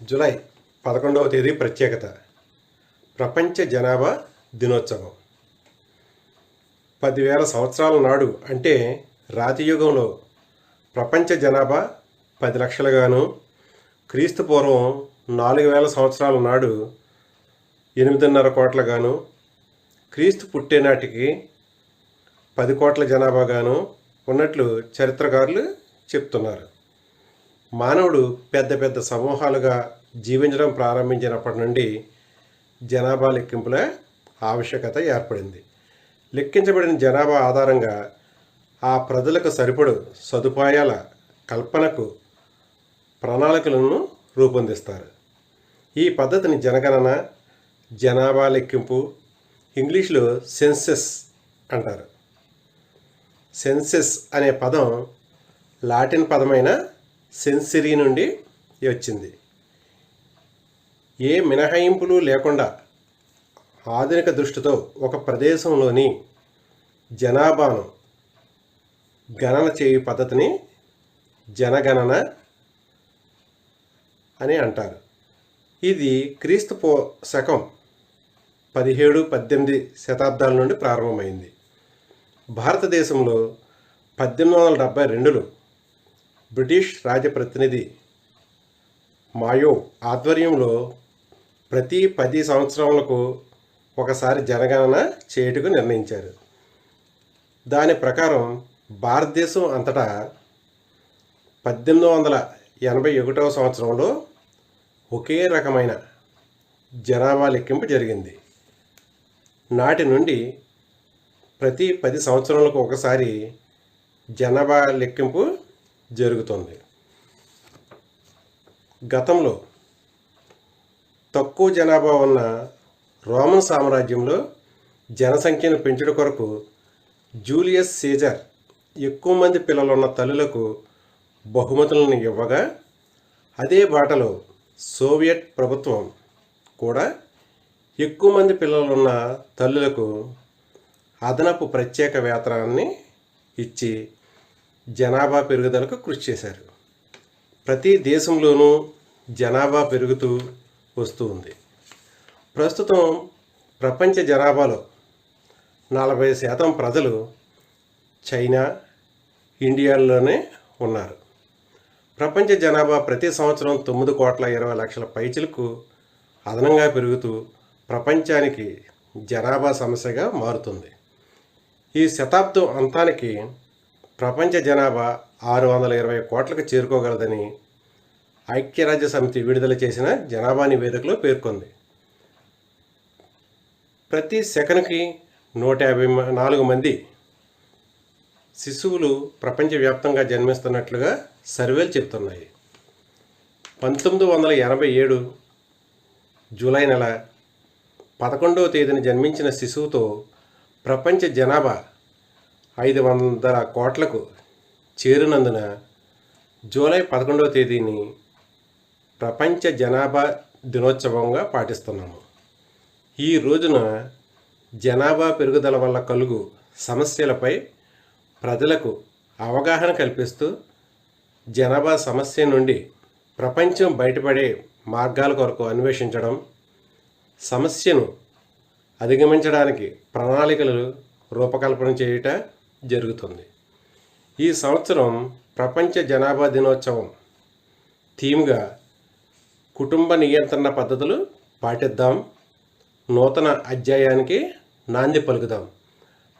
July పదకొండవ తేదీ ప్రత్యేకత. ప్రపంచ జనాభా దినోత్సవం. పదివేల సంవత్సరాల నాడు అంటే రాతి యుగంలో ప్రపంచ జనాభా పది లక్షలుగాను క్రీస్తు పూర్వం నాలుగు వేల సంవత్సరాల నాడు ఎనిమిదిన్నర కోట్లగాను క్రీస్తు పుట్టేనాటికి పది కోట్ల జనాభాగాను ఉన్నట్లు చరిత్రకారులు చెప్తున్నారు. మానవుడు పెద్ద పెద్ద సమూహాలుగా జీవించడం ప్రారంభించినప్పటి నుండి జనాభా లెక్కింపుల ఆవశ్యకత ఏర్పడింది. లెక్కించబడిన జనాభా ఆధారంగా ఆ ప్రజలకు సరిపడు సదుపాయాల కల్పనకు ప్రణాళికలను రూపొందిస్తారు. ఈ పద్ధతిని జనగణన జనాభా లెక్కింపు ఇంగ్లీష్లో సెన్సెస్ అంటారు. సెన్సెస్ అనే పదం లాటిన్ పదమైన సెన్సరీ నుండి వచ్చింది? ఏ మినహాయింపులు లేకుండా ఆధునిక దృష్టితో ఒక ప్రదేశంలోని జనాభాను గణన చేయు పద్ధతిని జనగణన అని అంటారు. ఇది క్రీస్తు పో శకం పదిహేడు పద్దెనిమిది శతాబ్దాల నుండి ప్రారంభమైంది. భారతదేశంలో పద్దెనిమిది వందల డెబ్బై రెండులో బ్రిటిష్ రాజప్రతినిధి మాయో ఆధ్వర్యంలో ప్రతి పది సంవత్సరములకు ఒకసారి జనగణన చేయుటకు నిర్ణయించారు. దాని ప్రకారం భారతదేశం అంతటా పద్దెనిమిది వందల ఎనభై ఒకటవ సంవత్సరంలో ఒకే రకమైన జనాభా లెక్కింపు జరిగింది. నాటి నుండి ప్రతి పది సంవత్సరాలకు ఒకసారి జనాభా లెక్కింపు జరుగుతుంది. గతంలో తక్కువ జనాభా ఉన్న రోమన్ సామ్రాజ్యంలో జనసంఖ్యను పెంచుట కొరకు జూలియస్ సీజర్ ఎక్కువ మంది పిల్లలున్న తల్లులకు బహుమతులను ఇవ్వగా అదే బాటలో సోవియట్ ప్రభుత్వం కూడా ఎక్కువ మంది పిల్లలున్న తల్లులకు అదనపు ప్రత్యేక వేతనాన్ని ఇచ్చి జనాభా పెరుగుదలకు కృషి చేశారు. ప్రతి దేశంలోనూ జనాభా పెరుగుతూ వస్తూ ఉంది. ప్రస్తుతం ప్రపంచ జనాభాలో నలభై శాతం ప్రజలు చైనా ఇండియాలోనే ఉన్నారు. ప్రపంచ జనాభా ప్రతి సంవత్సరం తొమ్మిది కోట్ల ఇరవై లక్షల పైచిలకు అదనంగా పెరుగుతూ ప్రపంచానికి జనాభా సమస్యగా మారుతుంది. ఈ శతాబ్దం అంతానికి ప్రపంచ జనాభా ఆరు వందల ఇరవై కోట్లకు చేరుకోగలదని ఐక్యరాజ్య సమితి విడుదల చేసిన జనాభా నివేదికలో పేర్కొంది. ప్రతి సెకనుకి నూట యాభై మ- నాలుగు మంది శిశువులు ప్రపంచవ్యాప్తంగా జన్మిస్తున్నట్లుగా సర్వేలు చెప్తున్నాయి. పంతొమ్మిది వందల ఎనభై ఏడు జూలై నెల పదకొండవ తేదీన జన్మించిన శిశువుతో ప్రపంచ జనాభా ఐదు వందల కోట్లకు చేరినందున జూలై పదకొండవ తేదీని ప్రపంచ జనాభా దినోత్సవంగా పాటిస్తున్నాము. ఈ రోజున జనాభా పెరుగుదల వల్ల కలుగు సమస్యలపై ప్రజలకు అవగాహన కల్పిస్తూ జనాభా సమస్య నుండి ప్రపంచం బయటపడే మార్గాల కొరకు అన్వేషించడం సమస్యను అధిగమించడానికి ప్రణాళికలు రూపకల్పన చేయుట జరుగుతుంది. ఈ సంవత్సరం ప్రపంచ జనాభా దినోత్సవం. థీమ్గా కుటుంబ నియంత్రణ పద్ధతులు పాటిద్దాం. నూతన అధ్యాయానికి నాంది పలుకుదాం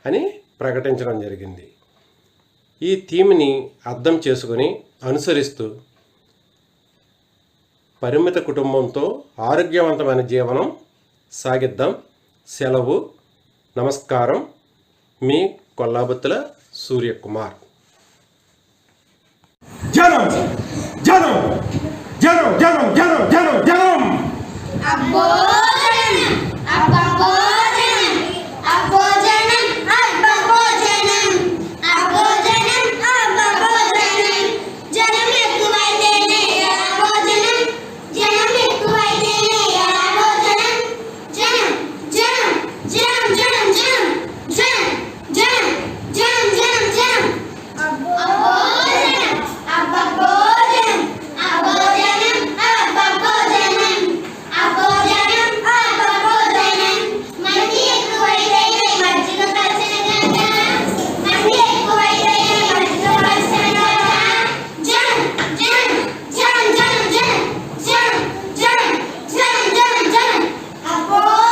అని ప్రకటించడం జరిగింది. ఈ థీమ్ని అర్థం చేసుకొని అనుసరిస్తూ పరిమిత కుటుంబంతో ఆరోగ్యవంతమైన జీవనం సాగిద్దాం. సెలవు నమస్కారం. మీ கொல்லாபத்தில் சூரியகுமார். ஜனம் ஜனம் ஜனம் ஜனம் ஜனம் ஜனம் ஜனம்.